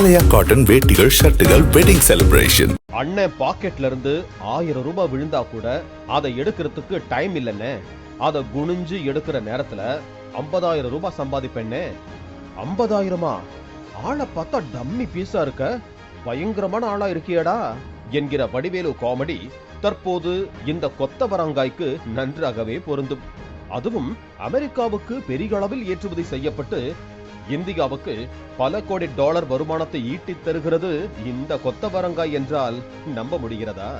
ஆலயா cotton வேட்டிகள் ஷர்ட்டுகள் wedding celebration அண்ணன் பாக்கெட்ல இருந்து ஆயிரம் ரூபாய் விழுந்தா கூட அதை எடுக்கிறதுக்கு டைம் இல்லைன்னு அதை குனிஞ்சு எடுக்கிற நேரத்துல ஐம்பதாயிரம் ரூபாய் சம்பாதிப்பேன்னு ஐம்பதாயிரமா? ஆளை பார்த்தா டம்மி பீஸா இருக்க. பயங்கரமான ஆளா இருக்கியடா என்கிற வடிவேலு காமெடி தற்போது இந்த கொத்தவரங்காய்க்கு நன்றாகவே பொருந்தும். அதுவும் அமெரிக்காவுக்கு பெரிய அளவில் ஏற்றுமதி செய்யப்பட்டு இந்தியாவுக்கு பல கோடி டாலர் வருமானத்தை ஈட்டித் தருகிறது இந்த கொத்தவரங்காய் என்றால் நம்ப முடிகிறதா?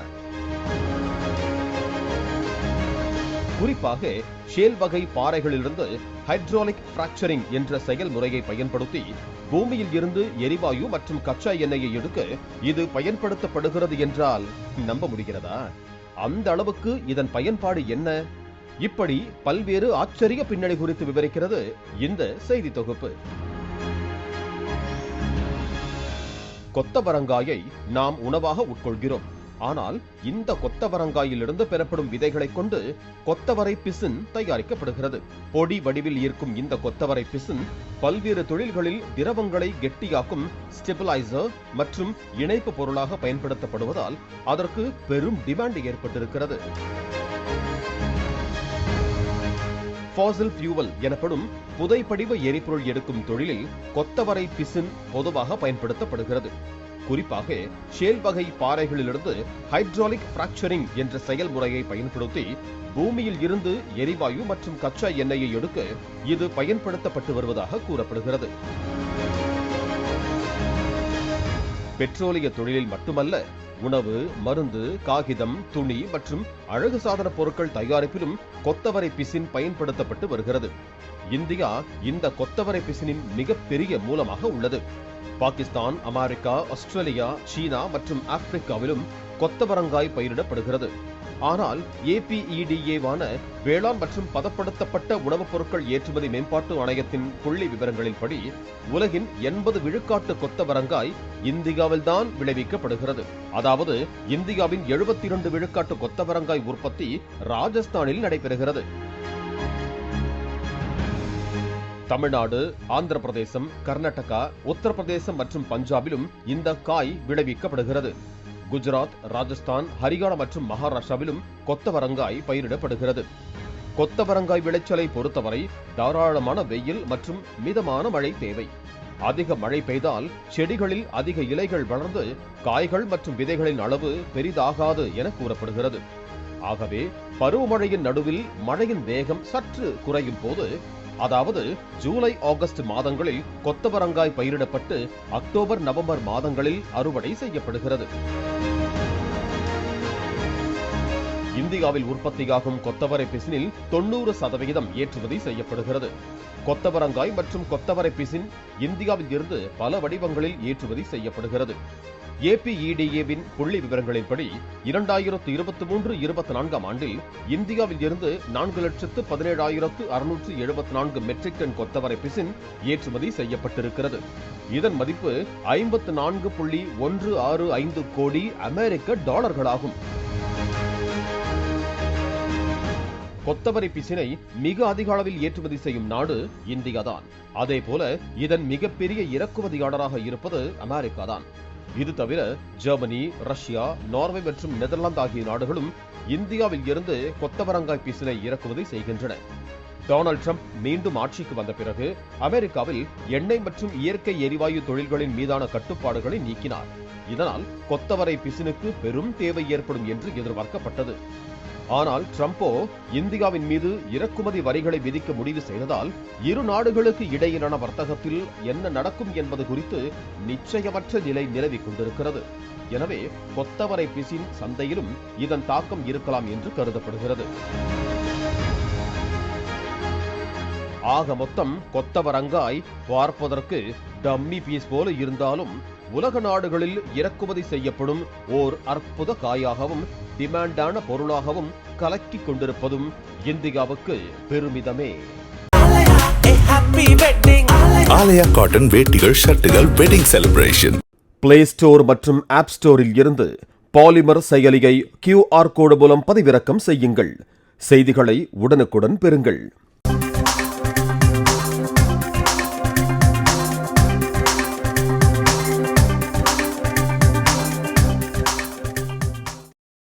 குறிப்பாக ஷேல் வகை பாறைகளிலிருந்து ஹைட்ராலிக் பிராக்சரிங் என்ற செயல்முறையை பயன்படுத்தி பூமியில் இருந்து எரிவாயு மற்றும் கச்சா எண்ணெயை எடுக்க இது பயன்படுத்தப்படுகிறது என்றால் நம்ப முடிகிறதா? அந்த அளவுக்கு இதன் பயன்பாடு என்ன? இப்படி பல்வேறு ஆச்சரிய பின்னணி குறித்து விவரிக்கிறது இந்த செய்தி தொகுப்பு. கொத்தவரங்காயை நாம் உணவாக உட்கொள்கிறோம். ஆனால் இந்த கொத்தவரங்காயிலிருந்து பெறப்படும் விதைகளைக் கொண்டு கொத்தவரை பிசின் தயாரிக்கப்படுகிறது. பொடி வடிவில் இருக்கும் இந்த கொத்தவரை பிசின் பல்வேறு தொழில்களில் திரவங்களை கெட்டியாக்கும் ஸ்டெபிலைசர் மற்றும் இணைப்பு பொருளாக பயன்படுத்தப்படுவதால் அதற்கு பெரும் டிமாண்ட் ஏற்பட்டிருக்கிறது. ஃபாசில் ஃபியூவல் எனப்படும் புதைப்படிவ எரிபொருள் எடுக்கும் தொழிலில் கொத்தவரை பிசின் பொதுவாக பயன்படுத்தப்படுகிறது. குறிப்பாக ஷேல் வகை பாறைகளிலிருந்து ஹைட்ராலிக் பிராக்சரிங் என்ற செயல்முறையை பயன்படுத்தி பூமியில் இருந்து எரிவாயு மற்றும் கச்சா எண்ணெயை எடுக்க இது பயன்படுத்தப்பட்டு வருவதாக கூறப்படுகிறது. பெட்ரோலிய தொழிலில் மட்டுமல்ல உணவு மருந்து காகிதம் துணி மற்றும் அழகு சாதன பொருட்கள் தயாரிப்பிலும் கொத்தவரை பிசின் பயன்படுத்தப்பட்டு வருகிறது. இந்தியா இந்த கொத்தவரை பிசினின் மிகப்பெரிய மூலமாக உள்ளது. பாகிஸ்தான் அமெரிக்கா ஆஸ்திரேலியா சீனா மற்றும் ஆப்பிரிக்காவிலும் கொத்தவரங்காய் பயிரிடப்படுகிறது. ஆனால் ஏபிஇடிஏவான வேளாண் மற்றும் பதப்படுத்தப்பட்ட உணவுப் பொருட்கள் ஏற்றுமதி மேம்பாட்டு ஆணையத்தின் புள்ளி விவரங்களின்படி உலகின் எண்பது விழுக்காட்டு கொத்தவரங்காய் இந்தியாவில்தான் விளைவிக்கப்படுகிறது. அதாவது இந்தியாவின் எழுபத்தி இரண்டு விழுக்காட்டு கொத்தவரங்காய் மிளகாய் உற்பத்தி ராஜஸ்தானில் நடைபெறுகிறது. தமிழ்நாடு ஆந்திர பிரதேசம் கர்நாடகா உத்தரப்பிரதேசம் மற்றும் பஞ்சாபிலும் இந்த காய் விளைவிக்கப்படுகிறது. குஜராத் ராஜஸ்தான் ஹரியானா மற்றும் மகாராஷ்டிராவிலும் கொத்தவரங்காய் பயிரிடப்படுகிறது. கொத்தவரங்காய் விளைச்சலை பொறுத்தவரை தாராளமான வெயில் மற்றும் மிதமான மழை தேவை. அதிக மழை பெய்தால் செடிகளில் அதிக இலைகள் வளர்ந்து காய்கள் மற்றும் விதைகளின் அளவு பெரிதாகாது என கூறப்படுகிறது. ஆகவே பருவமழையின் நடுவில் மழையின் வேகம் சற்று குறையும் போது அதாவது ஜூலை ஆகஸ்ட் மாதங்களில் கொத்தவரங்காய் பயிரிடப்பட்டு அக்டோபர் நவம்பர் மாதங்களில் அறுவடை செய்யப்படுகிறது. இந்தியாவில் உற்பத்தியாகும் கொத்தவரை பிசினில் தொண்ணூறு சதவிகிதம் ஏற்றுமதி செய்யப்படுகிறது. கொத்தவரங்காய் மற்றும் கொத்தவரை பிசின் இந்தியாவில் இருந்து பல வடிவங்களில் ஏற்றுமதி செய்யப்படுகிறது. ஏபிஇடிஏவின் புள்ளி விவரங்களின்படி இரண்டாயிரத்து இருபத்தி மூன்று இருபத்தி நான்காம் ஆண்டில் இந்தியாவில் இருந்து நான்கு லட்சத்து பதினேழாயிரத்து அறுநூற்று எழுபத்தி நான்கு மெட்ரிக் டன் கொத்தவரை பிசின் ஏற்றுமதி செய்யப்பட்டிருக்கிறது. இதன் மதிப்பு ஐம்பத்து நான்கு புள்ளி ஒன்று ஆறு ஐந்து கோடி அமெரிக்க டாலர்களாகும். கொத்தவரை பிசினை மிக அதிக அளவில் ஏற்றுமதி செய்யும் நாடு இந்தியாதான் அதே போல இதன் மிகப்பெரிய இறக்குமதியாளராக இருப்பது அமெரிக்கா தான். இது தவிர ஜெர்மனி ரஷ்யா நார்வே மற்றும் நெதர்லாந்து ஆகிய நாடுகளும் இந்தியாவில் இருந்து கொத்தவரங்காய் பிசினை இறக்குமதி செய்கின்றன. டொனால்ட் ட்ரம்ப் மீண்டும் ஆட்சிக்கு வந்த பிறகு அமெரிக்காவில் எண்ணெய் மற்றும் இயற்கை எரிவாயு தொழில்களின் மீதான கட்டுப்பாடுகளை நீக்கினார். இதனால் கொத்தவரை பிசினுக்கு பெரும் தேவை ஏற்படும் என்று எதிர்பார்க்கப்பட்டது. ஆனால் ட்ரம்போ இந்தியாவின் மீது இறக்குமதி வரிகளை விதிக்க முடிவு செய்ததால் இரு நாடுகளுக்கு இடையிலான வர்த்தகத்தில் என்ன நடக்கும் என்பது குறித்து நிச்சயமற்ற நிலை நிலவிக் கொண்டிருக்கிறது. எனவே கொத்தவரை பிசின் சந்தையிலும் இதன் தாக்கம் இருக்கலாம் என்று கருதப்படுகிறது. ஆக மொத்தம் கொத்தவரங்காய் பார்ப்பதற்கு டம்மி பீஸ் போல இருந்தாலும் உலக நாடுகளில் இறக்குமதி செய்யப்படும் ஓர் அற்புத காயாகவும் டிமாண்டான பொருளாகவும் கலக்கிக் கொண்டிருப்பதும் இந்தியாவுக்கு பெருமிதமே. ஆலயா காட்டன் வேட்டிகள் ஷர்ட்டுகள் வெட்டிங் செலிப்ரேஷன் பிளே ஸ்டோர் மற்றும் ஆப் ஸ்டோரில் இருந்து பாலிமர் செயலியை கியூஆர் கோடு மூலம் பதிவிறக்கம் செய்யுங்கள். செய்திகளை உடனுக்குடன் பெறுங்கள்.